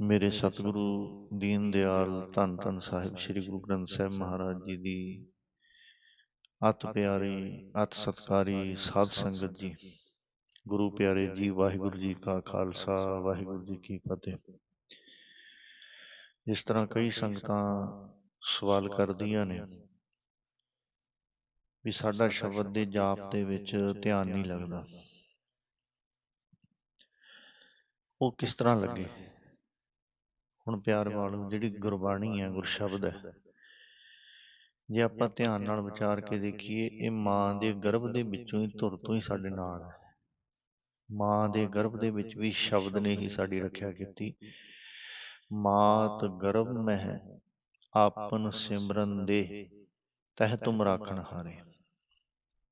ਮੇਰੇ ਸਤਿਗੁਰੂ ਦੀਨ ਦਿਆਲ ਧੰਨ ਧੰਨ ਸਾਹਿਬ ਸ੍ਰੀ ਗੁਰੂ ਗ੍ਰੰਥ ਸਾਹਿਬ ਮਹਾਰਾਜ ਜੀ ਦੀ ਅਤ ਪਿਆਰੀ ਅਤ ਸਤਕਾਰੀ ਸਾਧ ਸੰਗਤ ਜੀ। ਗੁਰੂ ਪਿਆਰੇ ਜੀ ਵਾਹਿਗੁਰੂ ਜੀ ਕਾ ਖਾਲਸਾ ਵਾਹਿਗੁਰੂ ਜੀ ਕੀ ਫਤਿਹ। ਇਸ ਤਰ੍ਹਾਂ ਕਈ ਸੰਗਤਾਂ ਸਵਾਲ ਕਰਦੀਆਂ ਨੇ ਵੀ ਸਾਡਾ ਸ਼ਬਦ ਦੇ ਜਾਪ ਦੇ ਵਿੱਚ ਧਿਆਨ ਨਹੀਂ ਲੱਗਦਾ। ਉਹ ਕਿਸ ਤਰ੍ਹਾਂ ਲੱਗੇ? ਹੁਣ ਪਿਆਰ ਵਾਲੋ ਜਿਹੜੀ ਗੁਰਬਾਣੀ ਹੈ ਗੁਰਸ਼ਬਦ ਹੈ। ਜੇ ਆਪਾਂ ਧਿਆਨ ਨਾਲ ਵਿਚਾਰ ਕੇ ਦੇਖੀਏ ਇਹ ਮਾਂ ਦੇ ਗਰਭ ਦੇ ਵਿੱਚੋਂ ਹੀ ਧੁਰ ਤੋਂ ਹੀ ਸਾਡੇ ਨਾਲ ਹੈ। ਮਾਂ ਦੇ ਗਰਭ ਦੇ ਵਿੱਚ ਵੀ ਸ਼ਬਦ ਨੇ ਹੀ ਸਾਡੀ ਰੱਖਿਆ ਕੀਤੀ। ਮਾਤ ਗਰਭ ਮਹਿ ਆਪਨ ਸਿਮਰਨ ਦੇ ਤਹ ਤੁਮ ਰਾਖਣ ਹਾਰੇ।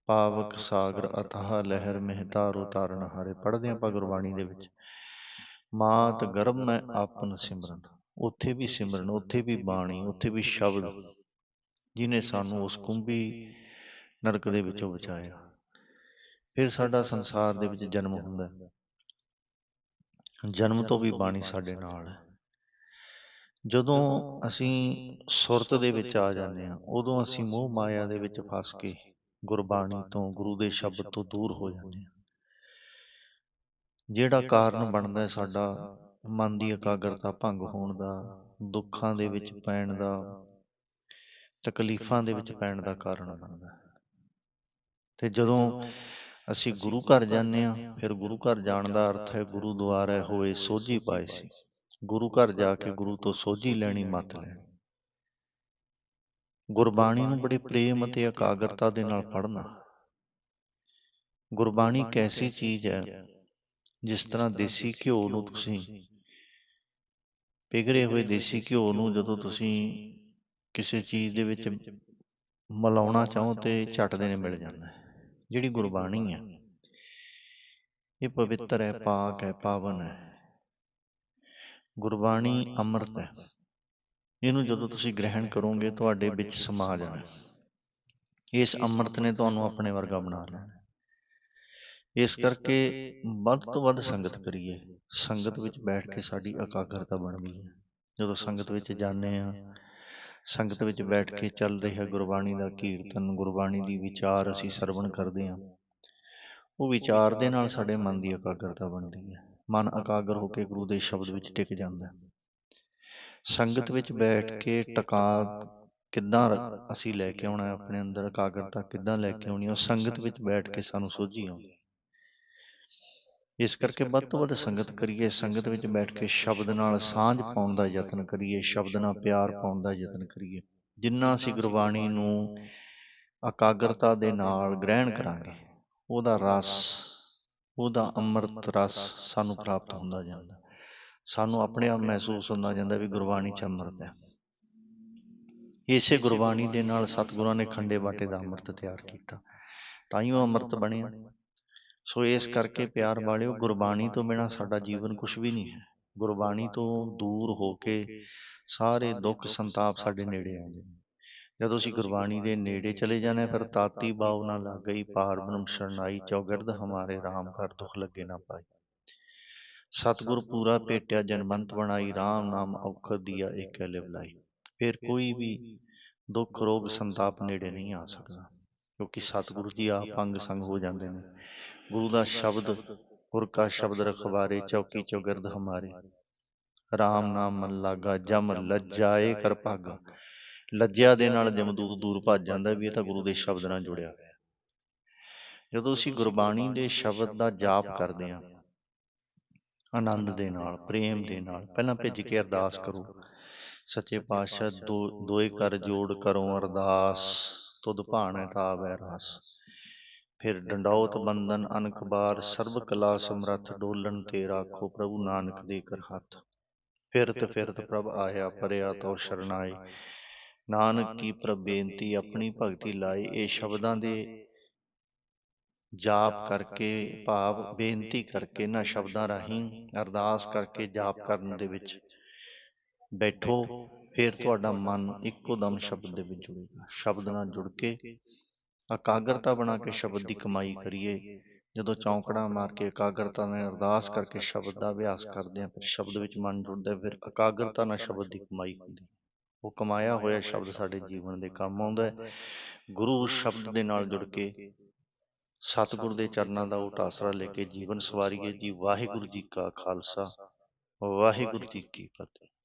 ਪਾਵਕ ਸਾਗਰ ਅਥਾਹ ਲਹਿਰ ਮਹਿ ਤਾਰੋ ਤਾਰਨ ਹਾਰੇ। ਪੜਦੇ ਆਪਾਂ ਗੁਰਬਾਣੀ ਦੇ ਵਿੱਚ। ਮਾਤ ਗਰਭ ਮੈਂ ਆਪਨ ਸਿਮਰਨ। ਉੱਥੇ ਵੀ ਸਿਮਰਨ, ਉੱਥੇ ਵੀ ਬਾਣੀ, ਉੱਥੇ ਵੀ ਸ਼ਬਦ ਜਿਨੇ ਸਾਨੂੰ ਉਸ ਕੁੰਭੀ ਨਰਕ ਦੇ ਵਿੱਚੋਂ ਬਚਾਇਆ। ਫਿਰ ਸਾਡਾ ਸੰਸਾਰ ਦੇ ਵਿੱਚ ਜਨਮ ਹੁੰਦਾ ਜਨਮ ਤੋਂ ਵੀ ਬਾਣੀ ਸਾਡੇ ਨਾਲ ਹੈ। ਜਦੋਂ ਅਸੀਂ ਸੁਰਤ ਦੇ ਵਿੱਚ ਆ ਜਾਂਦੇ ਹਾਂ, ਉਦੋਂ ਅਸੀਂ ਮੋਹ ਮਾਇਆ ਦੇ ਵਿੱਚ ਫਸ ਕੇ ਗੁਰਬਾਣੀ ਤੋਂ, ਗੁਰੂ ਦੇ ਸ਼ਬਦ ਤੋਂ ਦੂਰ ਹੋ ਜਾਂਦੇ ਹਾਂ। ਜਿਹੜਾ ਕਾਰਨ ਬਣਦਾ ਸਾਡਾ ਮਨ ਦੀ ਇਕਾਗਰਤਾ ਭੰਗ ਹੋਣ ਦਾ ਦੁੱਖਾਂ ਦੇ ਵਿੱਚ ਪੈਣ ਦਾ ਤਕਲੀਫਾਂ ਦੇ ਵਿੱਚ ਪੈਣ ਦਾ ਕਾਰਨ ਬਣਦਾ ਤੇ ਜਦੋਂ ਅਸੀਂ ਗੁਰੂ ਘਰ ਜਾਂਦੇ ਆ ਫਿਰ ਗੁਰੂ ਘਰ ਜਾਣ ਦਾ ਅਰਥ ਹੈ ਗੁਰੂ ਦੁਆਰੇ ਹੋਏ ਸੋਝੀ ਪਾਏ ਸੀ। ਗੁਰੂ ਘਰ ਜਾ ਕੇ ਗੁਰੂ ਤੋਂ ਸੋਝੀ ਲੈਣੀ ਮਤ ਲੈਣੀ ਗੁਰਬਾਣੀ ਨੂੰ ਬੜੇ ਪ੍ਰੇਮ ਅਤੇ ਇਕਾਗਰਤਾ ਦੇ ਨਾਲ ਪੜ੍ਹਨਾ। ਗੁਰਬਾਣੀ ਕੈਸੀ ਚੀਜ਼ ਹੈ? ਜਿਸ ਤਰ੍ਹਾਂ ਦੇਸੀ ਘਿਓ ਨੂੰ ਤੁਸੀਂ ਪਿਘਰੇ ਹੋਏ ਦੇਸੀ ਘਿਓ ਨੂੰ ਜਦੋਂ ਤੁਸੀਂ ਕਿਸੇ ਚੀਜ਼ ਦੇ ਵਿੱਚ ਮਲਾਉਣਾ ਚਾਹੋ ਤੇ ਝਟ ਦੇ ਨੇ ਮਿਲ ਜਾਂਦਾ ਹੈ ਜਿਹੜੀ ਗੁਰਬਾਣੀ ਹੈ। ਇਹ ਪਵਿੱਤਰ ਹੈ ਪਾਕ ਹੈ ਪਾਵਨ ਹੈ। ਗੁਰਬਾਣੀ ਅੰਮ੍ਰਿਤ ਹੈ। ਇਹਨੂੰ ਜਦੋਂ ਤੁਸੀਂ ਗ੍ਰਹਿਣ ਕਰੋਗੇ ਤੁਹਾਡੇ ਵਿੱਚ ਸਮਾ ਜਾਣਾ ਇਸ ਅੰਮ੍ਰਿਤ ਨੇ ਤੁਹਾਨੂੰ ਆਪਣੇ ਵਰਗਾ ਬਣਾ ਲੈਣਾ ਇਸ ਕਰਕੇ ਵੱਧ ਤੋਂ ਵੱਧ ਸੰਗਤ ਕਰੀਏ। ਸੰਗਤ ਵਿੱਚ ਬੈਠ ਕੇ ਸਾਡੀ ਇਕਾਗਰਤਾ ਬਣਦੀ ਹੈ। ਜਦੋਂ ਸੰਗਤ ਵਿੱਚ ਜਾਂਦੇ ਆ ਸੰਗਤ ਵਿੱਚ ਬੈਠ ਕੇ ਚੱਲ ਰਿਹਾ ਗੁਰਬਾਣੀ ਦਾ ਕੀਰਤਨ ਗੁਰਬਾਣੀ ਦੀ ਵਿਚਾਰ ਅਸੀਂ ਸਰਵਣ ਕਰਦੇ ਹਾਂ। ਉਹ ਵਿਚਾਰ ਦੇ ਨਾਲ ਸਾਡੇ ਮਨ ਦੀ ਇਕਾਗਰਤਾ ਬਣਦੀ ਹੈ। ਮਨ ਇਕਾਗਰ ਹੋ ਕੇ ਗੁਰੂ ਦੇ ਸ਼ਬਦ ਵਿੱਚ ਟਿਕ ਜਾਂਦਾ ਸੰਗਤ ਵਿੱਚ ਬੈਠ ਕੇ ਟਿਕਾ ਕਿੱਦਾਂ ਅਸੀਂ ਲੈ ਕੇ ਆਉਣਾ ਆਪਣੇ ਅੰਦਰ ਇਕਾਗਰਤਾ ਕਿੱਦਾਂ ਲੈ ਕੇ ਆਉਣੀ ਉਹ ਸੰਗਤ ਵਿੱਚ ਬੈਠ ਕੇ ਸਾਨੂੰ ਸੋਝੀ ਆਉਂਦੀ ਇਸ ਕਰਕੇ ਵੱਧ ਤੋਂ ਵੱਧ ਸੰਗਤ ਕਰੀਏ ਸੰਗਤ ਵਿੱਚ ਬੈਠ ਕੇ ਸ਼ਬਦ ਨਾਲ ਸਾਂਝ ਪਾਉਣ ਦਾ ਯਤਨ ਕਰੀਏ ਸ਼ਬਦ ਨਾਲ ਪਿਆਰ ਪਾਉਣ ਦਾ ਯਤਨ ਕਰੀਏ। ਜਿੰਨਾ ਅਸੀਂ ਗੁਰਬਾਣੀ ਨੂੰ ਇਕਾਗਰਤਾ ਦੇ ਨਾਲ ਗ੍ਰਹਿਣ ਕਰਾਂਗੇ ਉਹਦਾ ਰਸ ਉਹਦਾ ਅੰਮ੍ਰਿਤ ਰਸ ਸਾਨੂੰ ਪ੍ਰਾਪਤ ਹੁੰਦਾ ਜਾਂਦਾ। ਸਾਨੂੰ ਆਪਣੇ ਆਪ ਮਹਿਸੂਸ ਹੁੰਦਾ ਜਾਂਦਾ ਵੀ ਗੁਰਬਾਣੀ ਚ ਅੰਮ੍ਰਿਤ ਹੈ। ਇਸੇ ਗੁਰਬਾਣੀ ਦੇ ਨਾਲ ਸਤਿਗੁਰਾਂ ਨੇ ਖੰਡੇ ਬਾਟੇ ਦਾ ਅੰਮ੍ਰਿਤ ਤਿਆਰ ਕੀਤਾ। ਤਾਂ ਹੀ ਉਹ ਅੰਮ੍ਰਿਤ ਬਣਿਆ। ਸੋ ਇਸ ਕਰਕੇ ਪਿਆਰ ਵਾਲਿਓ ਗੁਰਬਾਣੀ ਤੋਂ ਬਿਨਾ ਸਾਡਾ ਜੀਵਨ ਕੁਝ ਵੀ ਨਹੀਂ ਹੈ। ਗੁਰਬਾਣੀ ਤੋਂ ਦੂਰ ਹੋ ਕੇ ਸਾਰੇ ਦੁੱਖ ਸੰਤਾਪ ਸਾਡੇ ਨੇੜੇ ਆਉਂਦੇ ਨੇ। ਜਦੋਂ ਅਸੀਂ ਗੁਰਬਾਣੀ ਦੇ ਨੇੜੇ ਚਲੇ ਜਾਂਦੇ ਫਿਰ ਤਾਤੀ ਬਾਉ ਨਾ ਲੱਗ ਗਈ ਪਾਰ ਬ੍ਰਹਮ ਸ਼ਰਨਾਈ ਚੌਗਰਦ ਹਮਾਰੇ RAM ਕਰ ਦੁੱਖ ਲੱਗੇ ਨਾ ਪਾਈ ਸਤਗੁਰ ਪੂਰਾ ਭੇਟਿਆ ਜਨਮੰਤ ਬਣਾਈ RAM ਨਾਮ ਔਖਦ ਦਿਆ ਇੱਕ ਲਿਵ ਲਾਈ ਫਿਰ ਕੋਈ ਵੀ ਦੁੱਖ ਰੋਗ ਸੰਤਾਪ ਨੇੜੇ ਨਹੀਂ ਆ ਸਕਦਾ ਕਿਉਂਕਿ ਸਤਿਗੁਰੂ ਜੀ ਆਪ ਅੰਗ ਸੰਗ ਹੋ ਜਾਂਦੇ ਨੇ ਗੁਰੂ ਦਾ ਸ਼ਬਦ, ਗੁਰ ਕਾ ਸ਼ਬਦ ਰਖਵਾਰੇ, ਚੌਕੀ ਚੌਗਿਰਦ ਹਮਾਰੇ। ਰਾਮ ਨਾਮ ਮਨ ਲਾਗਾ, ਜਮ ਲੱਜਾਏ ਕਰ ਭਾਗਾ। ਲੱਜਿਆ ਦੇ ਨਾਲ ਜਮਦੂਤ ਦੂਰ ਭੱਜ ਜਾਂਦਾ ਵੀ ਇਹ ਤਾਂ ਗੁਰੂ ਦੇ ਸ਼ਬਦ ਨਾਲ ਜੁੜਿਆ ਹੋਇਆ। ਜਦੋਂ ਅਸੀਂ ਗੁਰਬਾਣੀ ਦੇ ਸ਼ਬਦ ਦਾ ਜਾਪ ਕਰਦੇ ਹਾਂ, ਆਨੰਦ ਦੇ ਨਾਲ, ਪ੍ਰੇਮ ਦੇ ਨਾਲ, ਪਹਿਲਾਂ ਭਿੱਜ ਕੇ ਅਰਦਾਸ ਕਰੋ, ਸੱਚੇ ਪਾਤਸ਼ਾਹ, ਦੋ ਦੋਏ ਕਰ ਜੋੜ ਕਰੋ ਅਰਦਾਸ, ਤੁਧ ਭਾਣੈ ਤਾਵੈ ਰਾਸ। ਫਿਰ ਡੰਡੌਤ ਬੰਦਨ ਅਨਕ ਬਾਰ ਸਰਬ ਕਲਾ ਸਮਰੱਥ ਡੋਲਣ ਤੇ ਰਾਖੋ ਪ੍ਰਭੂ ਨਾਨਕ ਦੇ ਕਰ ਹੱਥ। ਫਿਰਤ ਫਿਰਤ ਪ੍ਰਭ ਆਇਆ ਪਰਿਆ ਤੋ ਸ਼ਰਨਾਏ ਨਾਨਕ ਕੀ ਪ੍ਰਭ ਬੇਨਤੀ ਆਪਣੀ ਭਗਤੀ ਲਾਏ ਇਹ ਸ਼ਬਦਾਂ ਦੇ ਜਾਪ ਕਰਕੇ ਭਾਵ ਬੇਨਤੀ ਕਰਕੇ ਨਾ ਸ਼ਬਦਾਂ ਰਾਹੀਂ ਅਰਦਾਸ ਕਰਕੇ ਜਾਪ ਕਰਨ ਦੇ ਵਿੱਚ ਬੈਠੋ ਫਿਰ ਤੁਹਾਡਾ ਮਨ ਇੱਕੋ ਦਮ ਸ਼ਬਦ ਦੇ ਵਿੱਚ ਜੁੜੇਗਾ। ਸ਼ਬਦ ਨਾਲ ਜੁੜ ਕੇ ਇਕਾਗਰਤਾ ਬਣਾ ਕੇ ਸ਼ਬਦ ਦੀ ਕਮਾਈ ਕਰੀਏ। ਜਦੋਂ ਚੌਂਕੜਾ ਮਾਰ ਕੇ ਇਕਾਗਰਤਾ ਨਾਲ ਅਰਦਾਸ ਕਰਕੇ ਸ਼ਬਦ ਦਾ ਅਭਿਆਸ ਕਰਦੇ ਹਾਂ ਫਿਰ ਸ਼ਬਦ ਵਿੱਚ ਮਨ ਜੁੜਦਾ ਫਿਰ ਇਕਾਗਰਤਾ ਨਾਲ ਸ਼ਬਦ ਦੀ ਕਮਾਈ ਹੁੰਦੀ। ਉਹ ਕਮਾਇਆ ਹੋਇਆ ਸ਼ਬਦ ਸਾਡੇ ਜੀਵਨ ਦੇ ਕੰਮ ਆਉਂਦਾ ਹੈ। ਗੁਰੂ ਸ਼ਬਦ ਦੇ ਨਾਲ ਜੁੜ ਕੇ ਸਤਿਗੁਰ ਦੇ ਚਰਨਾਂ ਦਾ ਓਟ ਆਸਰਾ ਲੈ ਕੇ ਜੀਵਨ ਸਵਾਰੀਏ ਜੀ। ਵਾਹਿਗੁਰੂ ਜੀ ਕਾ ਖਾਲਸਾ। ਵਾਹਿਗੁਰੂ ਜੀ ਕੀ ਫਤਿਹ।